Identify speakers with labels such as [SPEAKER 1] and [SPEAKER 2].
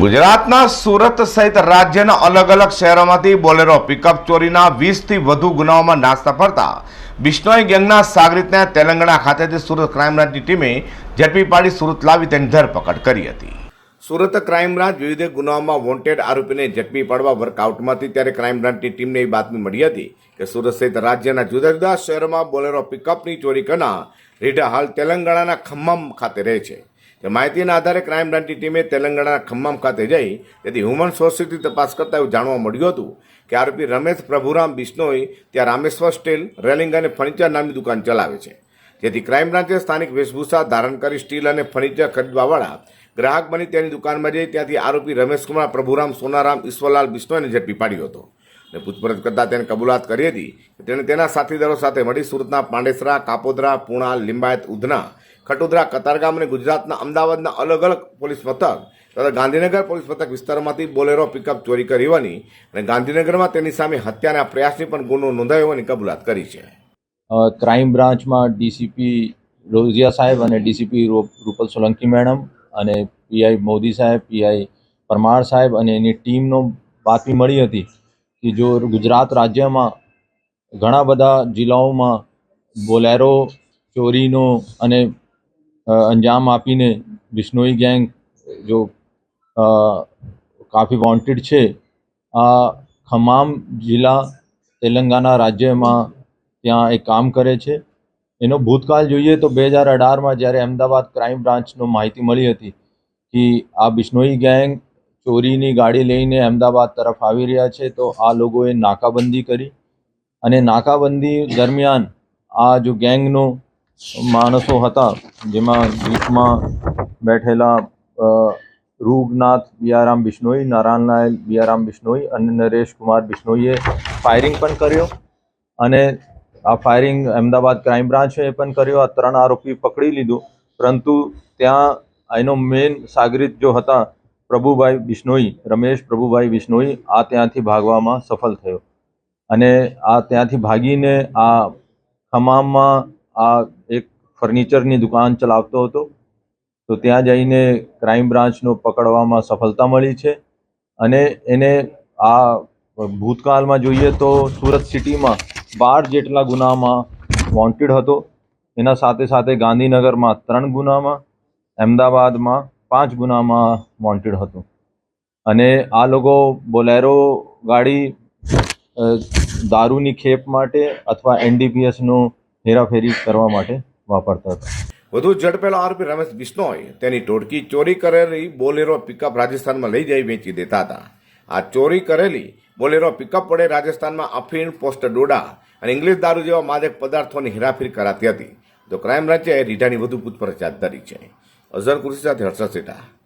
[SPEAKER 1] ગુજરાતના સુરત સહિત રાજ્યના અલગ અલગ શહેરોમાંથી બોલેરો પિકઅપ ચોરીના વીસથી વધુ ગુનાઓમાં નાસ્તા ફરતા બિશ્નોઈ ગેંગના સાગરીતને તેલંગાણા ખાતેથી સુરત ક્રાઇમ બ્રાન્ચની ટીમે ઝડપી પાડી સુરત લાવી તેની ધરપકડ કરી હતી. સુરત ક્રાઇમ બ્રાન્ચ વિવિધ ગુનાઓમાં વોન્ટેડ આરોપીને ઝડપી પાડવા વર્કઆઉટમાંથી ત્યારે ક્રાઇમ બ્રાન્ચની ટીમને એ બાતમી મળી હતી કે સુરત સહિત રાજ્યના જુદા જુદા શહેરોમાં બોલેરો પિકઅપની ચોરી કરનાર રીઢા હાલ તેલંગાણાના ખમ્મમ ખાતે રહે છે. તે માહિતીના આધારે ક્રાઇમ બ્રાન્ચની ટીમે તેલંગાણાના ખમ્મામ ખાતે જઈ તેથી હ્યુમન સોર્સિસથી તપાસ કરતા એવું જાણવા મળ્યું હતું કે આરોપી રમેશ પ્રભુરામ બિશ્નોઈ ત્યાં રામેશ્વર સ્ટીલ, રેલિંગ અને ફર્નિચર નામની દુકાન ચલાવે છે. જેથી ક્રાઇમ બ્રાન્ચે સ્થાનિક વેશભૂષા ધારણ કરી સ્ટીલ અને ફર્નિચર ખરીદવાવાળા ગ્રાહક બની તેની દુકાનમાં જઈ ત્યાંથી આરોપી રમેશકુમાર પ્રભુરામ સોનારામ ઈશ્વરલાલ બિશ્નોઈને ઝડપી પાડ્યો હતો. અને પૂછપરછ કરતાં તેને કબૂલાત કરી હતી તેણે તેના સાથીદારો સાથે મળી સુરતના પાંડેસરા, કાપોદરા, પૂણા, લિંબાયત, ઉધના ખટોદરા કતારગામ અને ગુજરાતના અમદાવાદના અલગ અલગ પોલીસ મથક તથા ગાંધીનગર પોલીસ મથક વિસ્તારમાંથી બોલેરો પિકઅપ ચોરી કરી હોવાની અને ગાંધીનગરમાં તેની સામે હત્યાના પ્રયાસની પણ ગુનો નોંધાયો હોવાની કબૂલાત કરી છે.
[SPEAKER 2] ક્રાઇમ બ્રાન્ચમાં ડીસીપી રોઝિયા સાહેબ અને ડીસીપી રૂપલ સોલંકી મેડમ અને પીઆઈ મોદી સાહેબ પીઆઈ પરમાર સાહેબ અને એની ટીમનો બાતમી મળી હતી કે જો ગુજરાત રાજ્યમાં ઘણા બધા જિલ્લાઓમાં બોલેરો ચોરીનો અને અંજામ આપીને બિશ્નોઈ ગેંગ, જો કાફી વોન્ટેડ છે, આ ખમામ જિલ્લા તેલંગાના રાજ્યમાં ત્યાં એ કામ કરે છે. એનો ભૂતકાળ જોઈએ તો બે હજાર અઢારમાં જ્યારે અમદાવાદ ક્રાઇમ બ્રાન્ચનો માહિતી મળી હતી કે આ બિશ્નોઈ ગેંગ ચોરીની ગાડી લઈને અમદાવાદ તરફ આવી રહ્યા છે, તો આ લોકોએ નાકાબંધી કરી. અને નાકાબંધી દરમિયાન આ જો ગેંગનો માણસો હતા જેમાં ગીતમાં બેઠેલા રૂગનાથ બિયારામ બિશ્નોઈ નારાયણલાલ બિયારામ બિશ્નોઈ અને નરેશ કુમાર બિશ્નોઈએ ફાયરિંગ પણ કર્યો અને આ ફાયરિંગ અમદાવાદ ક્રાઇમ બ્રાન્ચે પણ કર્યો. આ ત્રણ આરોપી પકડી લીધું. પરંતુ ત્યાં એનો મેઇન સાગરિત જો હતા, પ્રભુભાઈ બિશ્નોઈ, રમેશ પ્રભુભાઈ બિશ્નોઈ, આ ત્યાંથી ભાગવામાં સફળ થયો. અને આ ત્યાંથી ભાગીને આ ખમામમાં આ એક ફર્નિચરની દુકાન ચલાવતો હતો. તો ત્યાં જઈને ક્રાઇમ બ્રાન્ચનો પકડવામાં સફળતા મળી છે અને એને આ ભૂતકાળમાં જોઈએ તો સુરત સિટીમાં બાર જેટલા ગુનામાં વોન્ટેડ હતો. એના સાથે સાથે ગાંધીનગરમાં ત્રણ ગુનામાં, અમદાવાદમાં પાંચ ગુનામાં વોન્ટેડ હતો. અને આ લોકો બોલેરો ગાડી દારૂની ખેપ માટે અથવા એનડીપીએસનો હેરાફેરી કરવા માટે વાપરતા હતા.
[SPEAKER 1] વધુ ઝડપેલો આરોપી રમેશ બિશ્નોઈ તેની ટોળકી ચોરી કરેલી બોલેરો પિકઅપ રાજસ્થાનમાં લઈ જઈ વેચી દેતા હતા. આ ચોરી કરેલી બોલેરો પિકઅપ વડે રાજસ્થાનમાં અફીણ પોસ્ટ ડોડા અને ઇંગ્લિશ દારૂ જેવા માદક પદાર્થોની હેરાફેરી કરાતી હતી. તો ક્રાઇમ બ્રાન્ચે રીઢાની વધુ પૂછપરછ હાથ ધરી છે. અઝર કુર્સી સાથે હર્ષદ સેઠા